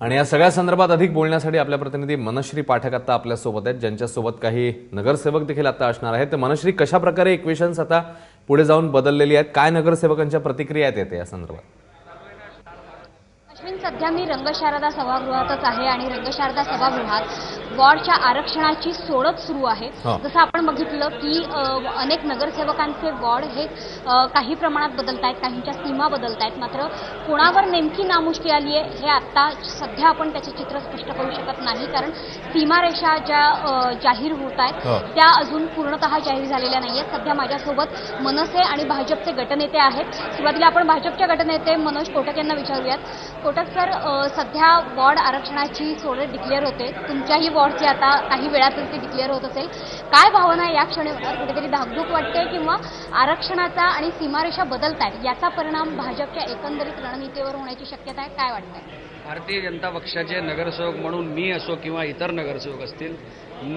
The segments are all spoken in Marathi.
आणि या सगळ्या संदर्भात अधिक बोलण्यासाठी आपल्या प्रतिनिधी मनश्री पाठक आता आपल्यासोबत आहेत ज्यांच्यासोबत काही नगरसेवक देखील आता असणार आहेत. तर मनश्री कशा प्रकारे इक्वेशन्स आता पुढे जाऊन बदललेली आहेत? काय नगरसेवकांच्या प्रतिक्रिया आहेत येते या संदर्भात? अश्विन सध्या मी रंगशारदा सभागृहातच आहे आणि रंगशारदा सभागृहात वॉर्डच्या आरक्षणाची सोडत सुरू आहे. जसं आपण बघितलं की अनेक नगरसेवकांचे वॉर्ड हे काही प्रमाणात बदलत आहेत काहींच्या सीमा बदलत आहेत मात्र कोणावर नेमकी नामुष्की आली आहे हे आता सध्या आपण त्याचे चित्र स्पष्ट करू शकत नाही. कारण सीमारेषा ज्या जाहीर होत. आहेत त्या अजून पूर्णतः जाहीर झालेल्या नाही आहेत सध्या माझ्यासोबत मनसे आणि भाजपचे गटनेते आहेत. सुरुवातीला आपण भाजपच्या गटनेते मनोज कोटक यांना विचारूयात. कोटक सर सध्या वॉर्ड आरक्षणाची सोडत डिक्लेअर होते. तुमच्याही वॉर्डची आता काही वेळातच ती डिक्लेअर होत असेल. काय भावना आहे या क्षणी कुठेतरी धाकधूक वाटते किंवा आरक्षणाचा आणि सीमारेषा बदलत आहेत याचा परिणाम भाजपच्या एकंदरीत रणनीतीवर होण्याची शक्यता आहे काय वाटतंय? भारतीय जनता पक्षाचे नगरसेवक म्हणून मी असो किंवा इतर नगरसेवक असतील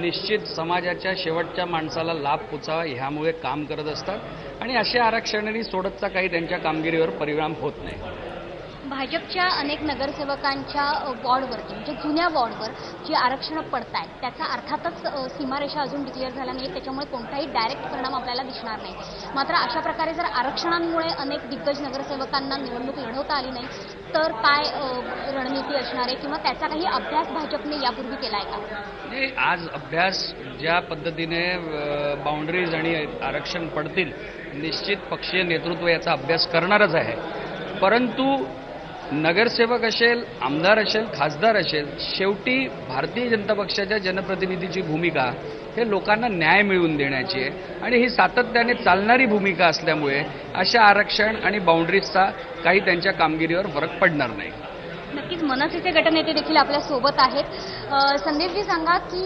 निश्चित समाजाच्या शेवटच्या माणसाला लाभ पोचावा ह्यामुळे काम करत असतात आणि अशा आरक्षणाने सोडतचा काही त्यांच्या कामगिरीवर परिणाम होत नाही. भाजपच्या अनेक नगरसेवकांच्या वॉर्डवरती म्हणजे जुन्या वॉर्डवर जी आरक्षणं पडत आहेत त्याचा अर्थातच सीमारेषा अजून डिक्लेअर झाल्या नाही त्याच्यामुळे कोणताही डायरेक्ट परिणाम आपल्याला दिसणार नाही. मात्र अशा प्रकारे जर आरक्षणांमुळे अनेक दिग्गज नगरसेवकांना निवडणूक लढवता आली नाही तर काय रणनीती असणार आहे? किंवा त्याचा काही अभ्यास भाजपने यापूर्वी केला आहे का आज अभ्यास ज्या पद्धतीने बाउंड्रीज आणि आरक्षण पडतील निश्चित पक्षीय नेतृत्व याचा अभ्यास करणारच आहे. परंतु नगरसेवक असेल आमदार असेल खासदार असेल शेवटी भारतीय जनता पक्षाच्या जनप्रतिनिधीची भूमिका हे लोकांना न्याय मिळवून देण्याची आहे. आणि ही सातत्याने चालणारी भूमिका असल्यामुळे अशा आरक्षण आणि बाउंड्रीजचा काही त्यांच्या कामगिरीवर फरक पडणार नाही. नक्कीच मनसेचे गटनेते देखील आपल्यासोबत आहेत. संदीपजी सांगा की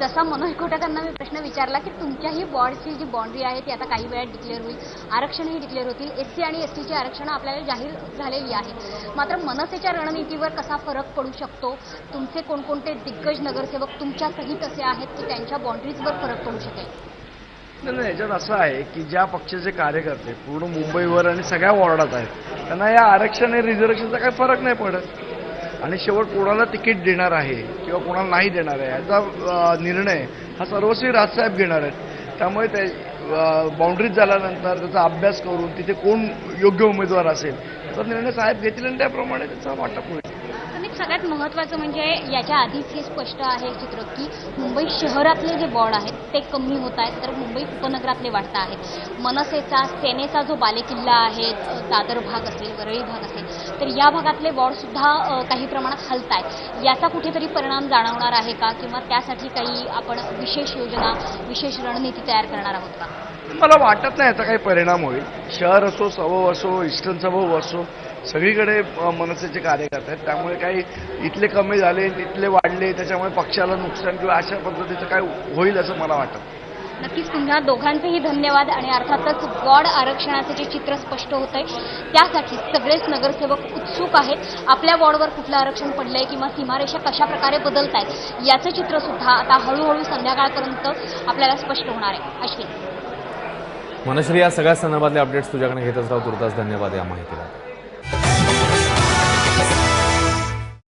जसा मनोज कोटकांना मी प्रश्न विचारला की तुमच्याही वॉर्डची जी बाउंड्री आहे ती आता काही वेळात डिक्लेअर होईल आरक्षणही डिक्लेअर होतील एस सी आणि एस टीची आरक्षणं आपल्याला जाहीर झालेली आहेत. मात्र मनसेच्या रणनीतीवर कसा फरक पडू शकतो? तुमचे कोणकोणते दिग्गज नगरसेवक तुमच्या सहित असे आहेत की त्यांच्या बाउंड्रीजवर फरक पडू शकेल? नाही नाही याच्यात असं आहे की ज्या पक्षाचे कार्यकर्ते पूर्ण मुंबईवर आणि सगळ्या वॉर्डात आहेत त्यांना या आरक्षण आणि रिझर्वेशनचा काही फरक नाही पडत. आणि शेवट कोणाला तिकीट देणार आहे किंवा कोणाला नाही देणार आहे याचा निर्णय हा सर्वस्वी राजसाहेब घेणार आहेत. त्यामुळे ते बाउंड्रीज झाल्यानंतर त्याचा अभ्यास करून तिथे कोण योग्य उमेदवार असेल त्याचा निर्णय साहेब घेतील आणि त्याप्रमाणे त्याचा वाटप होईल. सगळ्यात महत्त्वाचं म्हणजे याच्या आधीच हे स्पष्ट आहे चित्र की मुंबई शहरातले जे वॉर्ड आहेत ते कमी होत आहेत तर मुंबई उपनगरातले वाढत आहेत. मनसेचा सेनेचा जो बालेकिल्ला आहे दादर भाग असेल वरळी भाग असेल तर या भागातले वॉर्ड सुद्धा काही प्रमाणात हलत आहेत. याचा कुठेतरी परिणाम जाणवणार आहे का? किंवा त्यासाठी काही आपण विशेष योजना विशेष रणनीती तयार करणार आहोत का? मला वाटत नाही याचा काही परिणाम होईल. शहर असो सभव असो ईस्टर्न सभव असो सगळीकडे मनसेचे कार्यकर्ते आहेत. त्यामुळे काही इथले कमी झाले तिथले वाढले त्याच्यामुळे पक्षाला नुकसान किंवा अशा पद्धतीचं काय होईल असं मला वाटत. नक्कीच तुम्हा दोघांचेही धन्यवाद आणि अर्थातच वॉर्ड आरक्षणाचे जे चित्र स्पष्ट होत आहे त्यासाठी सगळेच नगरसेवक उत्सुक आहेत. आपल्या वॉर्डवर कुठलं आरक्षण पडलंय किंवा सीमारेषा कशा प्रकारे बदलत आहेत याचं चित्र सुद्धा आता हळूहळू संध्याकाळपर्यंत आपल्याला स्पष्ट होणार आहे. अश्विन. मनश्री या सगळ्या संदर्भातले अपडेट्स तुझ्याकडे घेतच राहू तुर्तास धन्यवाद या माहितीला